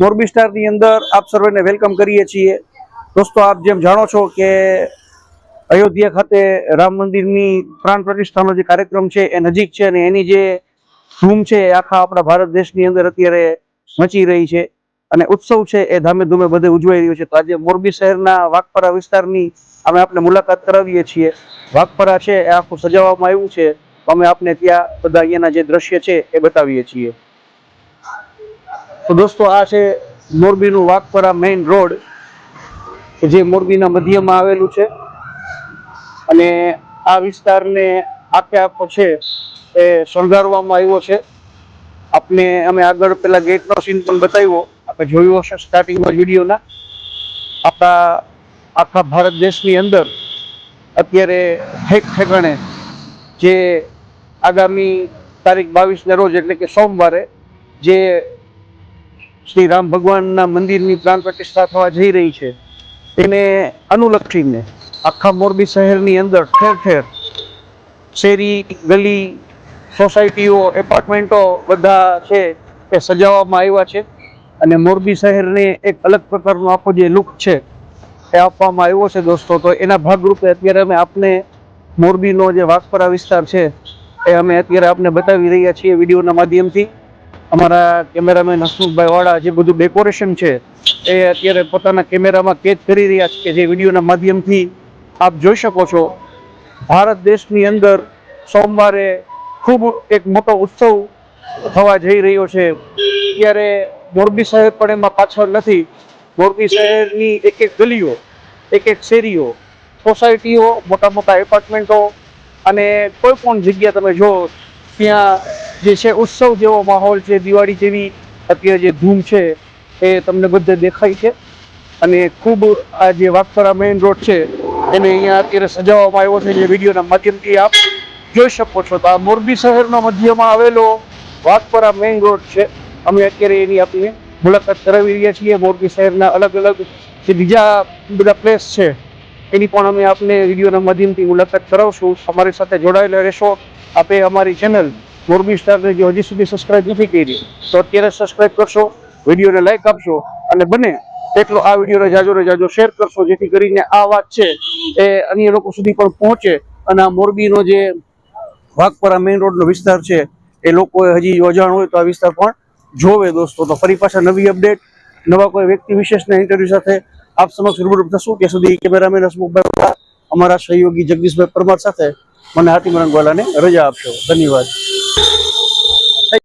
મોરબી સ્ટારની અંદર આપ સર્વેને વેલકમ કરીએ છીએ. દોસ્તો, આપ જેમ જાણો છો કે અયોધ્યા ખાતે રામ મંદિરની પ્રાણ પ્રતિષ્ઠાનો જે કાર્યક્રમ છે એ નજીક છે અને એની જે ધૂમ છે આખા આપણા ભારત દેશની અંદર અત્યારે મચી રહી છે અને ઉત્સવ છે એ ધામે ધૂમે બધે ઉજવાઈ રહ્યો છે. તો આજે મોરબી શહેરના વાઘપરા વિસ્તારની અમે આપને મુલાકાત કરાવીએ છીએ. વાઘપરા છે એ આખું સજાવવામાં આવ્યું છે. અમે આપને ત્યાં બધા અહીંયાના જે દ્રશ્ય છે એ બતાવીએ છીએ. તો દોસ્તો આ છે મોરબીનું વાઘપરા મેઇન રોડ, કે જે મોરબીના મધ્યમાં આવેલું છે. અને આ વિસ્તારને આખે આખો છે એ શણગારવામાં આવ્યો છે. આપને અમે આગળ પેલા ગેટનો સીન પણ બતાવ્યો. આપણે જોયું હશે સ્ટાર્ટિંગમાં વિડીયોના. આપણા આખા ભારત દેશની અંદર અત્યારે ઠેક ઠેકાણે જે આગામી તારીખ બાવીસના રોજ એટલે કે સોમવારે જે શ્રી રામ ભગવાનના મંદિરની પ્રાણ પ્રતિષ્ઠા થવા જઈ રહી છે. એને અનુલક્ષીને આખા મોરબી શહેરની અંદર ઠેર ઠેર શેરી, ગલી, સોસાયટીઓ, એપાર્ટમેન્ટો બધા છે એ સજાવવામાં આવ્યા છે અને મોરબી શહેરને એક અલગ પ્રકારનો આખો જે લુક છે એ આપવામાં આવ્યો છે દોસ્તો. તો એના ભાગરૂપે અત્યારે અમે આપને મોરબીનો જે વાઘપરા વિસ્તાર છે એ અમે અત્યારે આપને બતાવી રહ્યા છીએ વિડીયોના માધ્યમથી. અમારા કેમેરામેન હસમુખભાઈ વાળા જે બધું ડેકોરેશન છે, એ અત્યારે પોતાના કેમેરામાં કેદ કરી રહ્યા છે કે જે વિડીયોના માધ્યમથી આપ જોઈ શકો છો. ભારત દેશની અંદર સોમવારે ખૂબ એક મોટો ઉત્સવ થવા જઈ રહ્યો છે. ત્યારે મોરબી શહેર પણ એમાં પાછળ નથી. મોરબી શહેરની એક એક ગલીઓ, એક એક શેરીઓ સોસાયટીઓ મોટા મોટા એપાર્ટમેન્ટો અને કોઈ પણ જગ્યા તમે જો, ત્યાં જે છે, ઉત્સવ જેવો માહોલ છે, દિવાળી જેવી અત્યારે જે ધૂમ છે, એ તમને બધે દેખાય છે. અને ખૂબ આ જે વાઘપરા મેઇન રોડ છે, એને અહીંયા અત્યારે સજાવવામાં આવ્યો છે, જે વિડીયોના માધ્યમથી આપ જોઈ શકો છો. તો આ મોરબી શહેરના મધ્યમાં આવેલો વાઘપરા મેઇન રોડ છે. અમે અત્યારે એની આપણે મુલાકાત કરાવી રહ્યા છીએ. મોરબી શહેરના અલગ અલગ જે બીજા બધા પ્લેસ છે, એની પણ અમે આપને વિડીયોના માધ્યમથી મુલાકાત કરાવશું. અમારી સાથે જોડાયેલા રહેશો. આપે અમારી ચેનલ મોરબી સ્ટારને જો હજી સુધી સબસ્ક્રાઇબ નથી કરી, તો અત્યારે સબસ્ક્રાઇબ કરશો, વિડીયોને લાઇક આપશો અને બને એટલો આ વિડીયોને જાજો ને જાજો શેર કરશો, જેથી કરીને આ વાત છે એ અન્ય લોકો સુધી પણ પહોંચે અને આ મોરબીનો જે વાઘપરા મેઇન રોડનો વિસ્તાર છે, એ લોકોએ હજી અજાણ હોય તો આ વિસ્તાર પણ જોવે દોસ્તો. તો ફરી પાછા નવી અપડેટ નવા કોઈ વ્યક્તિ વિશેષના ઇન્ટરવ્યુ સાથે આપ સમક્ષ રૂબરૂ થશું. ત્યાં સુધી કેમેરામેન હસમુખભાઈ અમારા સહયોગી જગદીશભાઈ પરમાર સાથે મને હાથી મરંગવાલાને રજા આપશો. ધન્યવાદ.